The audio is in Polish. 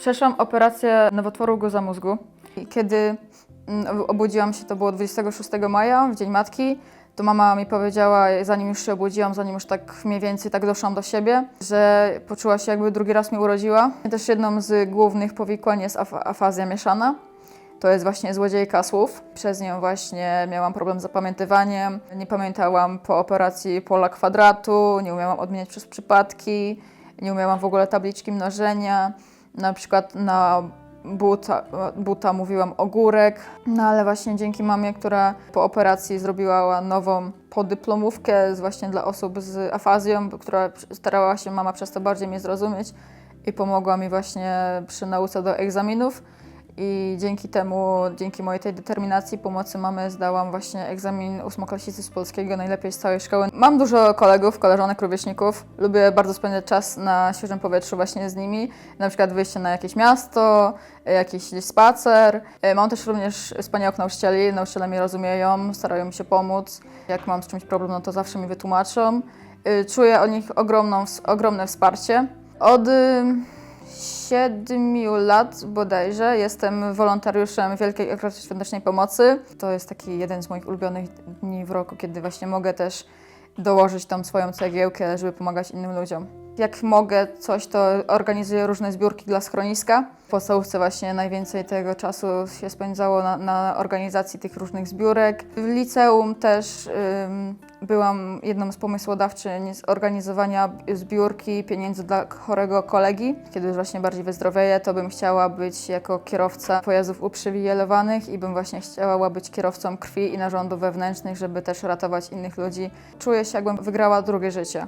Przeszłam operację nowotworu guza mózgu. I kiedy mm, obudziłam się, to było 26 maja, w Dzień Matki, to mama mi powiedziała, zanim już się obudziłam, zanim już tak mniej więcej tak doszłam do siebie, że poczuła się jakby drugi raz mnie urodziła. Też jedną z głównych powikłań jest af- afazja mieszana. To jest właśnie złodziejka słów. Przez nią właśnie miałam problem z zapamiętywaniem. Nie pamiętałam po operacji pola kwadratu, nie umiałam odmieniać przez przypadki, nie umiałam w ogóle tabliczki mnożenia. Na przykład na buta, buta mówiłam ogórek, no ale właśnie dzięki mamie, która po operacji zrobiła nową podyplomówkę właśnie dla osób z afazją, która starała się mama przez to bardziej mnie zrozumieć i pomogła mi właśnie przy nauce do egzaminów. I dzięki temu, dzięki mojej tej determinacji, pomocy mamy, zdałam właśnie egzamin ósmoklasicy z polskiego najlepiej z całej szkoły. Mam dużo kolegów, koleżanek, rówieśników. Lubię bardzo spędzać czas na świeżym powietrzu właśnie z nimi. Na przykład wyjście na jakieś miasto, jakiś gdzieś spacer. E, Mam też również wspaniałych nauczycieli. Nauczyciele mnie rozumieją, starają się pomóc. Jak mam z czymś problem, no to zawsze mi wytłumaczą. E, Czuję od nich ogromną, ogromne wsparcie. Od siedmiu lat bodajże jestem wolontariuszem Wielkiej Okresy Świątecznej Pomocy. To jest taki jeden z moich ulubionych dni w roku, kiedy właśnie mogę też dołożyć tą swoją cegiełkę, żeby pomagać innym ludziom. Jak mogę coś, to organizuję różne zbiórki dla schroniska. W podstawówce właśnie najwięcej tego czasu się spędzało na, na organizacji tych różnych zbiórek. W liceum też ym, byłam jedną z pomysłodawczyń organizowania zbiórki pieniędzy dla chorego kolegi. Kiedy już właśnie bardziej wyzdrowieję, to bym chciała być jako kierowca pojazdów uprzywilejowanych i bym właśnie chciała być kierowcą krwi i narządów wewnętrznych, żeby też ratować innych ludzi. Czuję się, jakbym wygrała drugie życie.